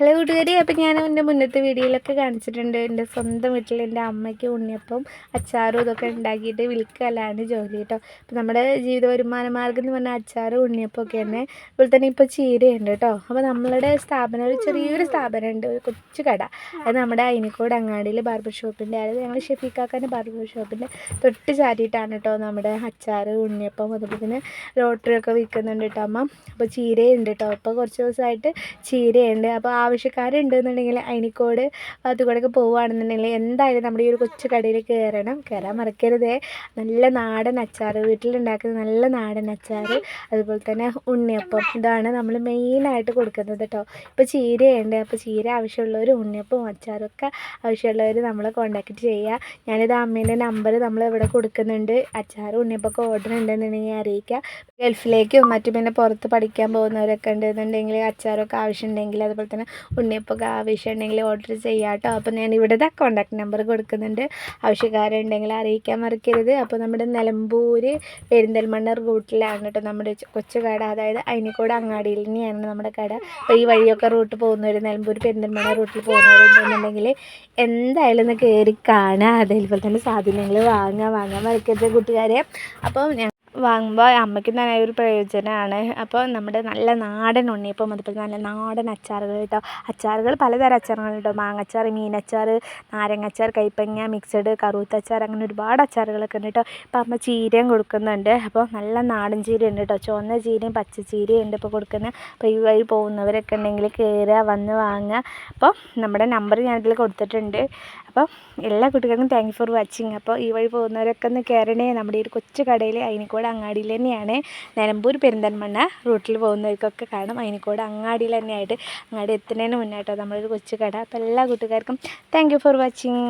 Hello കൂട്ടുകാരി. അപ്പം ഞാൻ എന്റെ മുന്നത്തെ വീഡിയോയിലൊക്കെ കാണിച്ചിട്ടുണ്ട്. എന്റെ സ്വന്തം വീട്ടിൽ എന്റെ അമ്മയ്ക്ക് ഉണ്ണിയപ്പം അച്ചാറും ഇതൊക്കെ ഉണ്ടാക്കിയിട്ട് വിൽക്കലാണ് ജോലി കേട്ടോ അപ്പം നമ്മുടെ ജീവിത വരുമാന മാർഗം എന്ന് പറഞ്ഞാൽ അച്ചാറും ഉണ്ണിയപ്പം ഒക്കെ തന്നെ. അതുപോലെ തന്നെ ഇപ്പോൾ ചീരയുണ്ട് കേട്ടോ അപ്പോൾ നമ്മളുടെ സ്ഥാപനം ഒരു ചെറിയൊരു സ്ഥാപനമുണ്ട്. ഒരു കൊച്ചു കട. അത് നമ്മുടെ അയിനിക്കോട് അങ്ങാടിയിൽ ബാർബർ ഷോപ്പിന്റെ അതായത് ഞങ്ങൾ ഷെഫീക്കാക്കാന്റെ ബാർബർ ഷോപ്പിന്റെ തൊട്ട് ചാരിയിട്ടാണ് കേട്ടോ നമ്മുടെ അച്ചാറ് ഉണ്ണിയപ്പം അതുപോലെ തന്നെ ലോട്ടറി ഒക്കെ വിൽക്കുന്നുണ്ട് കേട്ടോ അമ്മ. അപ്പോൾ ചീരയുണ്ട് കേട്ടോ അപ്പോൾ കുറച്ച് ദിവസമായിട്ട് ചീരയുണ്ട്. അപ്പോൾ ആവശ്യക്കാരുണ്ടെന്നുണ്ടെങ്കിൽ അയിനിക്കോട് അതുകൂടെയൊക്കെ പോവുകയാണെന്നുണ്ടെങ്കിൽ എന്തായാലും നമ്മുടെ ഈ ഒരു കൊച്ചു കടയിൽ കയറണം. കയറാൻ മറക്കരുതേ. നല്ല നാടൻ അച്ചാർ വീട്ടിലുണ്ടാക്കുന്ന നല്ല നാടൻ അച്ചാർ അതുപോലെ തന്നെ ഉണ്ണിയപ്പം. ഇതാണ് നമ്മൾ മെയിനായിട്ട് കൊടുക്കുന്നത് കേട്ടോ. ഇപ്പോൾ ചീരയുണ്ട് അപ്പോൾ ചീര ആവശ്യമുള്ളവർ ഉണ്ണിയപ്പവും ഒക്കെ ആവശ്യമുള്ളവർ നമ്മളെ കോൺടാക്റ്റ് ചെയ്യുക. ഞാനിത് അമ്മേന്റെ നമ്പർ നമ്മൾ ഇവിടെ കൊടുക്കുന്നുണ്ട്. അച്ചാറും ഉണ്ണിയപ്പൊക്കെ ഓർഡർ ഉണ്ടെന്നുണ്ടെങ്കിൽ അറിയിക്കുക. ഗൾഫിലേക്കും മറ്റും പിന്നെ പുറത്ത് പഠിക്കാൻ പോകുന്നവരൊക്കെ ഉണ്ടെന്നുണ്ടെങ്കിൽ അച്ചാറൊക്കെ ആവശ്യമുണ്ടെങ്കിൽ അതുപോലെ തന്നെ ഉണ്ണിയപ്പമൊക്കെ ആവശ്യമുണ്ടെങ്കിൽ ഓർഡർ ചെയ്യാം കേട്ടോ അപ്പോൾ ഞാൻ ഇവിടുത്തെ കോൺടാക്ട് നമ്പർ കൊടുക്കുന്നുണ്ട്. ആവശ്യക്കാരുണ്ടെങ്കിൽ അറിയിക്കാൻ മറക്കരുത്. അപ്പോൾ നമ്മുടെ നിലമ്പൂർ പെരിന്തൽമണ്ണ റൂട്ടിലാണ് കേട്ടോ നമ്മുടെ കൊച്ചു കട അതായത് അയിനിക്കോട് അങ്ങാടിയിൽ തന്നെയാണ് നമ്മുടെ കട. അപ്പോൾ ഈ വഴിയൊക്കെ റൂട്ട് പോകുന്നവർ നിലമ്പൂർ പെരിന്തൽമണ്ണ റൂട്ടിൽ പോകുന്നവരുണ്ടെന്നുണ്ടെങ്കിൽ എന്തായാലും ഒന്ന് കയറി കാണുക അതേപോലെ തന്നെ സാധനങ്ങൾ വാങ്ങുക വാങ്ങാൻ മറക്കരുത് കൂട്ടുകാരെ. അപ്പോൾ ഞാൻ വാങ്ങുമ്പോൾ അമ്മയ്ക്ക് തന്നെ ഒരു പ്രയോജനമാണ്. അപ്പോൾ നമ്മുടെ നല്ല നാടൻ ഉണ്ണിയപ്പം അതുപോലെ നല്ല നാടൻ അച്ചാറുകൾ കേട്ടോ അച്ചാറുകൾ പലതരം അച്ചാറുകൾ കേട്ടോ മാങ്ങച്ചാർ മീനച്ചാർ നാരങ്ങച്ചാർ കൈപ്പങ്ങ മിക്സഡ് കറുത്ത കറുത്തച്ചാർ അങ്ങനെ ഒരുപാട് അച്ചാറുകളൊക്കെ ഉണ്ട് കേട്ടോ ഇപ്പോൾ അമ്മ ചീരയും കൊടുക്കുന്നുണ്ട്. അപ്പോൾ നല്ല നാടൻ ചീര ഉണ്ട് കേട്ടോ ചുവന്ന ചീരയും പച്ച ചീരയും ഉണ്ട് ഇപ്പോൾ കൊടുക്കുന്നത് അപ്പോൾ ഈ വഴി പോകുന്നവരൊക്കെ ഉണ്ടെങ്കിൽ കയറുക വന്ന് വാങ്ങുക. അപ്പോൾ നമ്മുടെ നമ്പർ ഞാനിതിൽ കൊടുത്തിട്ടുണ്ട്. അപ്പോൾ എല്ലാ കുട്ടികൾക്കും താങ്ക് ഫോർ വാച്ചിങ് അപ്പോൾ ഈ വഴി പോകുന്നവരൊക്കെ ഒന്ന് കയറണേ നമ്മുടെ ഈ ഒരു കൊച്ചു കടയിൽ അയിനിക്കോട് അങ്ങാടിയിൽ തന്നെയാണ് നിലമ്പൂർ പെരിന്തൽമണ്ണ റൂട്ടിൽ പോകുന്നവർക്കൊക്കെ കാണും. അതിനിക്കോട് അങ്ങാടിയിൽ തന്നെയായിട്ട് അങ്ങാടി എത്തുന്നതിന് മുന്നായിട്ടോ നമ്മളൊരു കൊച്ചു കട അപ്പോൾ എല്ലാ കൂട്ടുകാർക്കും താങ്ക് ഫോർ വാച്ചിങ്